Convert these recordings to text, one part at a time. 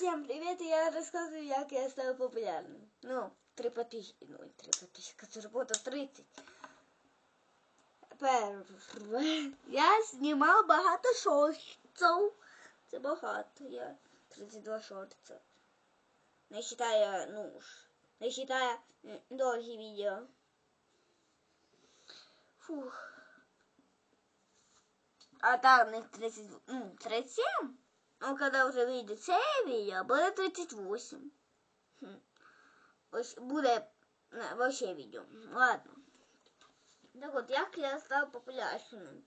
Всем привет, я рассказываю, как я стал популярным. Ну, три подписчика, ну, три подписчика, це робота 30. Перше, я знімав багато шортів. Це багато, я 32 шорти. Не считая, ну, не считая довгі відео. Фух. А так, них 30, ну, 37. Ну, когда уже выйдет це відео, буде 38. Хм. Ось буде е, вообще відео. Ладно. Так вот, як я став популярним?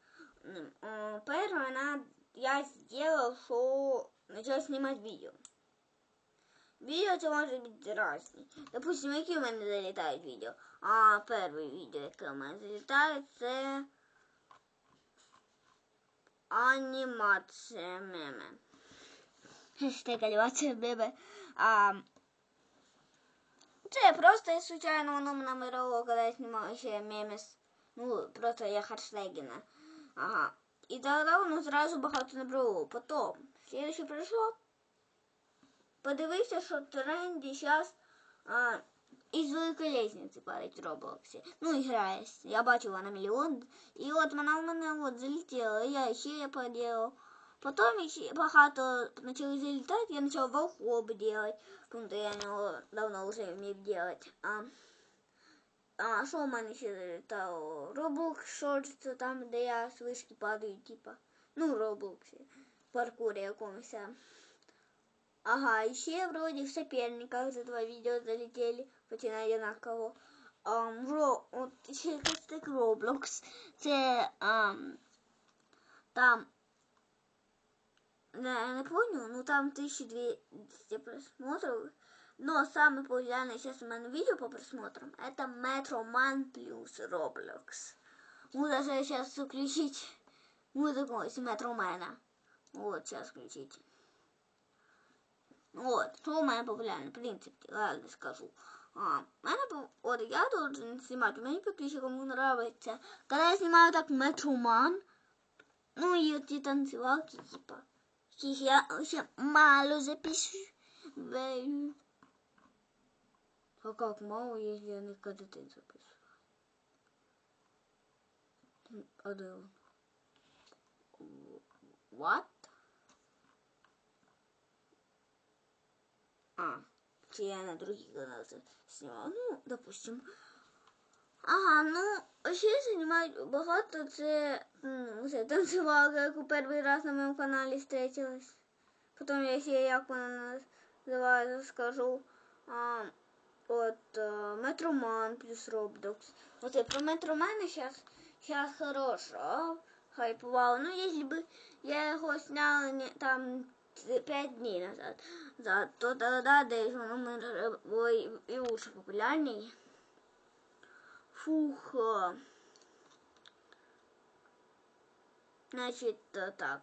Первое, на- я сделал, что начал снимать видео. Відео це може бути різні. Допустим, які у мене залітають відео. А перше відео, яке у мене залітає, це анімація меми. Хештег анімація меми. А, це просто случайно воно мене намировало, коли я знімав ще мемес. Ну, просто я хештеги на. Ага. І тоді воно зразу багато набрало. Потім, слідуще прийшло, подивився, що в тренді зараз а, із великої лестниці падать в Роблоксі. Ну, і грає. Я бачив вона мільйон. І от вона в мене от залетіла, і я ще поделал. Потім ще багато почали залітати, я почав волхоб делать. Тому я його давно вже вмів делать. А, а що в мене ще залітало? Roblox Shorts, там, де я з вишки падаю, типа. Ну, в Роблоксі. Паркурі якомусь. Ага, еще вроде в соперниках за два видео залетели, хоть и на одинаково. Um, ро, от ще якийсь так Roblox. Це um, там не, не помню, ну там 1200 просмотров. Но самый популярный сейчас у меня видео по просмотрам это Metro Man плюс Roblox. Ну даже сейчас включить музыку из Metro Man. Вот, сейчас включить. От, що у мене популярний, в принципі, ладно скажу. А, в мене, по- от я должен знімати, мені підписчикам нравится. Когда я снимаю так Метроман, ну и эти танцевалки, типа, их я вообще мало записываю. А как мало, если я не каждый день записываю? А де он? What? А, я на другий канал це снимала. Ну, допустим. Ага, ну, ще знімають багато це, це танцювалка, яку перший раз на моєму каналі встретилась. Потім я ще як вона називається, скажу. А, от е, Метроман плюс Роблокс. Оце про Метромана зараз сейчас хорошо хайпував. Ну, если бы я його сняла не, там т- пять дней назад, за, то тогда десь воно було і, лучше популярний. Фух. а. Значит, э, так.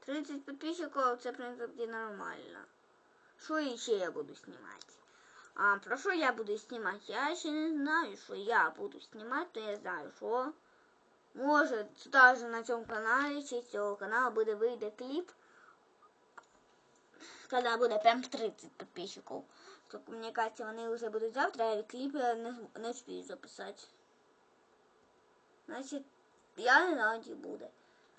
30 подписчиков, це, в принципі, нормально. Що ще я буду снимать? А, про що я буду снимать? Я ще не знаю, що я буду снимать, то я знаю, що. Може, даже на цьому каналі, чи з цього каналу буде вийде кліп. Коли буде прям 30 підписчиків. Тільки, мені кажется, вони вже будуть завтра, а кліп я не, не встигну записати. Значить, я не знаю, чи буде.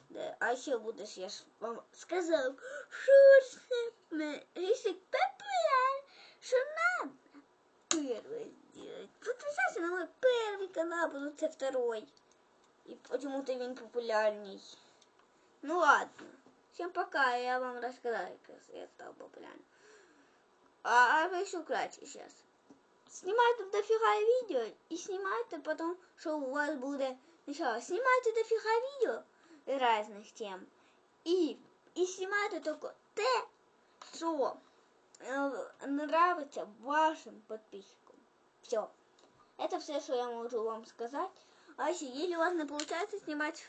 Де, А ще буде, ж я ж вам сказав, що це ми, якщо популяр, що надо первое сделать. Подписайся на мой первый канал, потому что второй. И почему-то він популярней. Ну ладно. Всем пока, я вам рассказала, как я стал популярным. А, а вы еще кратче сейчас. Снимайте дофига видео и снимайте потом, что у вас будет сначала. Снимайте дофига видео разных тем. И, и снимайте только те, что э, нравится вашим подписчикам. Все. Это все, что я могу вам сказать. А если, у вас не получается снимать,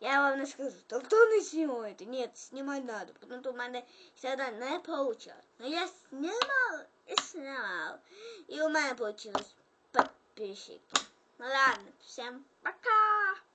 я вам не скажу, то кто не снимает? Нет, снимать надо, потому что у меня всегда не получалось. Но я снимал и снимал. И у меня получилось подписчики. Ну ладно, всем пока!